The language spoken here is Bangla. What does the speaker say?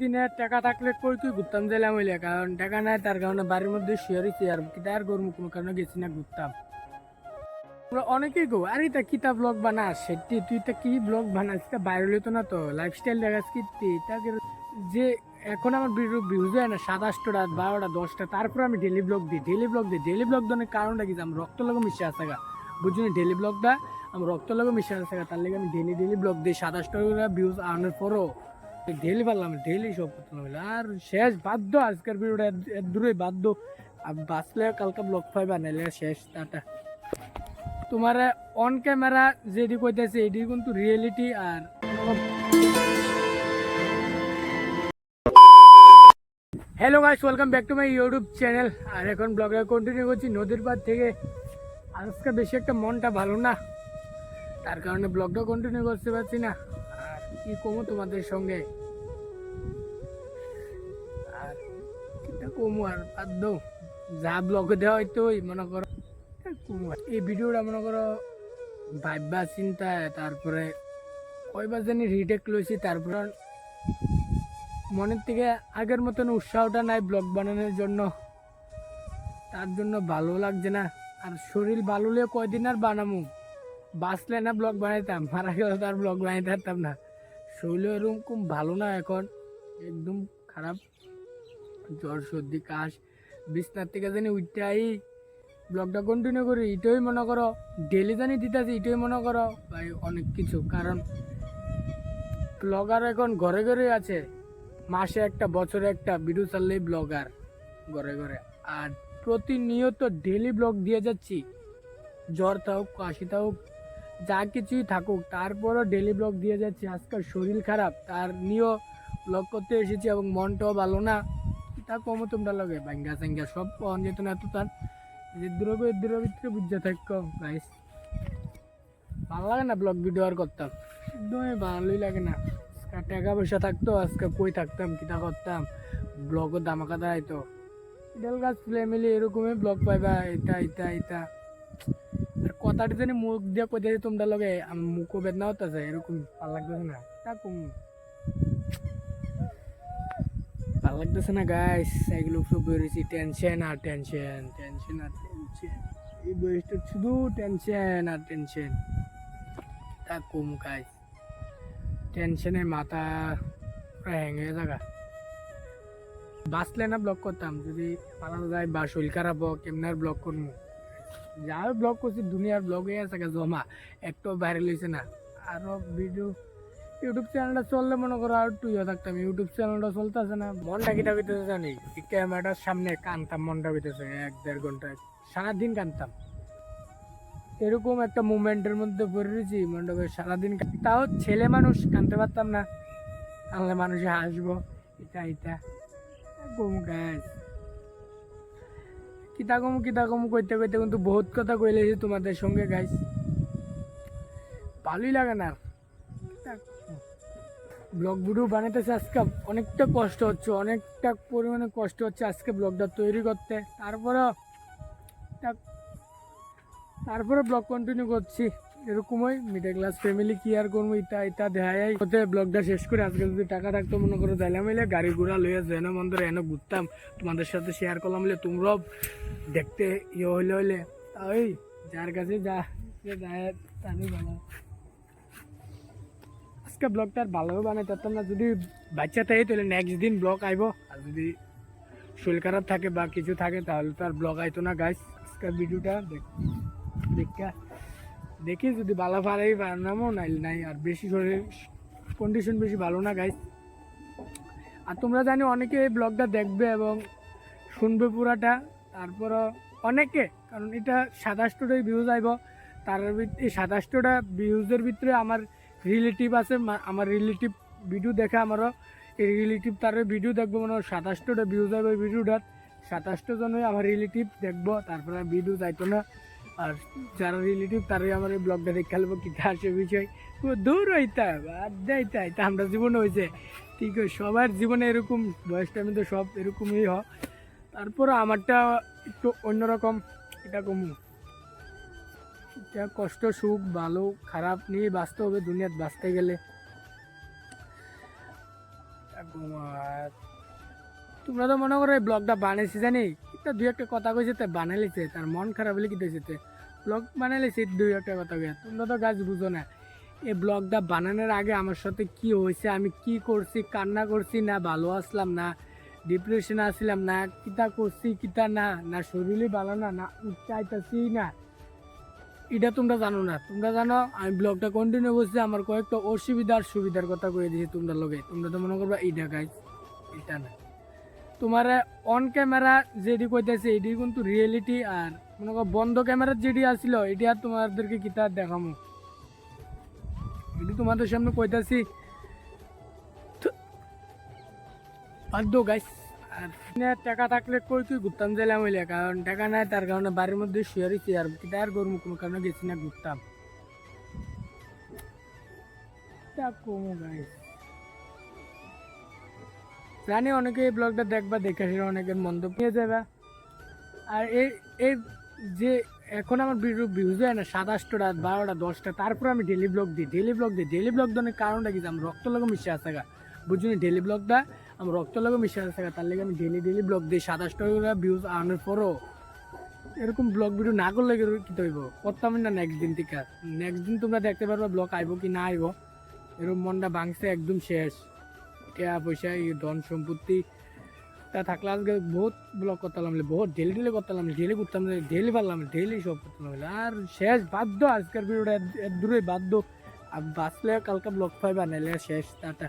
দিনে টাকা থাকলে কই তুই ঘুরতাম কারণ টাকা নাই, তার কারণে বাড়ির মধ্যে আর গরম কোনো কারণে গেছি না ঘুরতাম। অনেকেই গো, আরে তা কিতা ব্লগ বানাস, সেটি তুই তা কি ব্লগ বানাস? তা বাইরে হইতো না তো লাইফস্টাইল দেখাস কি তাকে যে এখন আমার ভিডিও ভিউজ হয় না, সাতাশটা বারোটা, দশটা, তারপর আমি ডেলি ব্লগ দিই ডেলি ব্লগ দিই। ডেলি ব্লগ দেওয়ার কারণটা কি? আমি রক্ত লগো মিশে আসা গা। বুঝলি ডেলি ব্লগটা আমি রক্ত লগো মিশে আসা গা, তার লেগে আমি ডেলি ডেলি ব্লগ দিই। সাতাশটা ভিউজ আনার পরও ডেলি পারলাম ডেলি সব করতে আর শেষ বাধ্য, আজকের ভিডিওটা এর দূরে বাধ্য। বাঁচলে কালকে ব্লগ পাইবা নাইলে শেষ টাটা তোমার অন ক্যামেরা যেটি কইতেছে, এটি কিন্তু reality R hello guys welcome back to my YouTube channel আর এখন ব্লগটা কন্টিনিউ করছি নদীর পাড় থেকে। আজকে বেশি একটা মনটা ভালো না। তার কারণে ব্লগটা কন্টিনিউ করতে পারছি না। কি কমো তোমাদের সঙ্গে? আর কিটা কমু আর বাধ্য যা ব্লগে দেওয়া হয়তো মনে করো। কমু। এই ভিডিওটা মনে করো ভাববা চিন্তা তারপরে কয়বার জানি রিটেক লইছি, তারপর মনের থেকে আগের মতন উৎসাহটা নাই ব্লগ বানানোর জন্য। তার জন্য ভালো লাগছে না। আর শরীর ভালো হলে কয়দিন আর বানামু? বাঁচলে না ব্লগ বানাইতাম, মারা গেলে তো আর ব্লগ বানাইতে পারতাম না। শরীর এরকম ভালো না এখন, একদম খারাপ। জ্বর, সর্দি, কাশ, বিছনার থেকে জানি উঠতেই ব্লগটা কন্টিনিউ করি, এটাই মনে করো ডেলি জানি দিতেছি, এটাই মনে করো, ভাই, অনেক কিছু। কারণ ব্লগার এখন ঘরে ঘরে আছে, মাসে একটা, বছরে একটা ভিডিও চাললেই ব্লগার ঘরে ঘরে। আর প্রতিনিয়ত ডেলি ব্লগ দিয়ে যাচ্ছি। জ্বর থাকুক কাশি থাকুক যা কিছুই থাকুক, তারপরও ডেলি ব্লগ দিয়ে যাচ্ছি। আজকাল শরীর খারাপ, তার নিয়েও ব্লগ করতে এসেছি এবং মনটাও ভালো না। তা কমও তোমরা লগে। ভাঙ্গা চাঙ্গা সব পাওয়া যেত না এত তার। যে দ্রব্য ভিতরে বুঝতে থাকো গাইস ভালো লাগে না ব্লগ ভিডিও আর করতাম একদমই ভালোই লাগে না। টাকা পয়সা থাকতো, আজকে কই থাকতাম কিটা করতাম? ব্লগও দামাকা দাঁড়াইতো ডেল গাছ ফ্যামিলি এরকমই ব্লগ পাইবা, এটা এটা এটা। কথাটা জানি মুখ দিয়ে কইতে তোমরা লগে মুখও বেদনা হতেছে এরকম ভালো লাগতেছে না। তা কম। ভালো লাগতেছে না গাইস এগুলো সব বেরিয়েছি টেনশন আর টেনশন টেনশন আর টেনশন এই বয়সটা শুধু টেনশন আর টেনশন তা কম গাইস টেনশনে মাথা প্রায় হ্যাং হয়ে থাকা বাঁচলে না ব্লক করতাম, যদি পালানো যায় বা শরীর খারাপ হোক কেমন আর ব্লক করব যা ব্লগ করছি দুনিয়ার ব্লগ আছে জমা। একটু বাইরে লইছে না। আরও ভিডিও ইউটিউব চ্যানেলটা চললে মনে করো আর একটু ইয়ে থাকতাম ইউটিউব চ্যানেলটা চলতেছে না। মনটা কিটা হইতেছে জানি ক্যামেরাটার সামনে কানতাম মনটা হইতেছে এক দেড় ঘণ্টা সারাদিন কানতাম। এরকম একটা মুভমেন্টের মধ্যে পড়ে রয়েছি করে সারাদিন তাও ছেলে মানুষ কানতে পারতাম না। কানলে মানুষে হাসবো। এটা এটা কম গাছ কিতা কম কিতা কম কইতে কইতে কিন্তু বহুত কথা কইলে তোমাদের সঙ্গে গাইস ভালোই লাগে না। ব্লগ ভিডিও বানাইতেছে আজকে। অনেকটা কষ্ট হচ্ছে, অনেকটা পরিমাণে কষ্ট হচ্ছে আজকে ব্লগটা তৈরি করতে। তারপরে তারপরে ব্লগ কন্টিনিউ করছি। এরকমই মিডল ক্লাস ফ্যামিলি কি আর করব, ইটা ইটা দেখাই হতে ব্লগটা শেষ করে আজকে যদি টাকা থাকতো, মনে করো যাইলাম এলে গাড়ি ঘোড়া লইয়া যেন মন্দির, এনে ঘুরতাম। তোমাদের সাথে শেয়ার করলাম বলে তোমরাও দেখতে ইয়ে হইলে হইলে। ওই, যার কাছে যা তারই ভালো। আজকে ব্লগটা আর ভালোভাবে বানাইতে পারতাম না, যদি বাচ্চা থাকে, তাহলে নেক্সট দিন ব্লগ আইব। আর যদি শরীর খারাপ থাকে বা কিছু থাকে, তাহলে তো আর ব্লগ আইতো না গাইস আজকের ভিডিওটা দেখ দেখা দেখি যদি ভালো পারেই বানাবো নাই নাই। আর বেশি শরীর কন্ডিশন বেশি ভালো না গাইস আর তোমরা জানি, অনেকে এই ব্লগটা দেখবে এবং শুনবে পুরাটা। তারপর অনেকে, কারণ এটা সাতাশটোটাই ভিউজ আইব। তার এই সাতাশটোটা ভিউজের ভিতরে আমার রিলেটিভ আছে আমার রিলেটিভ ভিডিও দেখে আমারও এই রিলেটিভ তার ভিডিও দেখব মানে সাতাশটোটা ভিউজ আইব এই ভিডিওটার সাতাশটো জনই আমার রিলেটিভ দেখব, তারপরে ভিডিও যাইতো না। আর যারা রিলেটিভ তারাই আমার এই ব্লগটা দেখে খেলব কি আসে বিষয়। ও দূর হইতা আর দেয়তা এটা আমরা জীবনে হয়েছে ঠিক সবার জীবনে এরকম বয়স টাইমে তো সব এরকমই হয়। তারপরে আমারটা একটু অন্যরকম, এটা কম। এটা কষ্ট, সুখ, ভালো, খারাপ নিয়ে বাঁচতে হবে, দুনিয়াত বাঁচতে গেলে। তোমরা তো মনে করো এই ব্লগটা বানাইছি জানি? এটা দুই একটা কথা কইছে বানাইছে, তার মন খারাপ হলে কি দিয়েছে ব্লগ বানাইছে দুই একটা কথা কয়ে তোমরা তো গাছ বুঝো না, এই ব্লগটা বানানোর আগে আমার সাথে কি হয়েছে, আমি কি করছি, কান্না করছি না, ভালো আসলাম না ডিপ্রেশনে আসলাম না, কিতা করছি, কিতা না না শরীরে ভালো না না চাইতাছি না। এটা তোমরা জানো না। তোমরা জানো, আমি ব্লগটা কন্টিনিউ করছি, আমার কয়েকটা অসুবিধার সুবিধার কথা কয়ে দিয়েছি তোমরা লগে। তোমরা তো মনে করবা এইটা গাইজ এটা না। তোমার অন ক্যামেরা যেটি কইতেছে, এটি কিন্তু রিয়েলিটি আর মনে করো বন্ধ ক্যামেরার যেটি আসছিল এটি আর তোমাদেরকে কিতা দেখামো। এটি তোমাদের সামনে কইতাছি। বাধ্য গাইস আর টাকা থাকলে কই তুই ঘুরতাম যাইলাম হইলে, কারণ টাকা নাই, তার কারণে বাড়ির মধ্যে শুয়ে রয়েছি আর কিতা আর গরম কোনো কারণে গেছি না ঘুরতাম। কমো গাইস জানি অনেকে এই ব্লগটা দেখবা, দেখে অনেকের মন্তব্য নিয়ে যাবে। আর এই এই যে এখন আমার ভিডিও ভিউজ হয় না, সাতাশটা বারোটা, দশটা, তারপর আমি ডেলি ব্লগ দিই ডেলি ব্লগ দিই। ডেলি ব্লগ দেওয়ার কারণটা কি? আমি রক্ত লাগে মিশে আসে বুঝলি ডেলি ব্লগটা আমি রক্ত লাগে মিশে আসে তার লাগে আমি ডেলি ডেলি ব্লগ দিই। সাতাশটা ভিউজ আনার পরও এরকম ব্লগ ভিডিও না করলে কি হইব? করতাম না নেক্সট দিন থেকে। নেক্সট দিন তোমরা দেখতে পারবে ব্লগ আইব কি না আইব। এরকম মনটা ভাঙছে, একদম শেষ। টাকা পয়সা এই ধন সম্পত্তি তা থাকলে আজকে বহুত ব্লক করতাম বহুত ডেলি ডেলি করতাম ডেলি করতাম ডেলি পারলাম ডেলি সব করতাম আর শেষ বাধ্য আজকের ভিডিওটা দূরে বাধ্য আর বাঁচলে কালকে ব্লক পাইবা নাইলে শেষ টাটা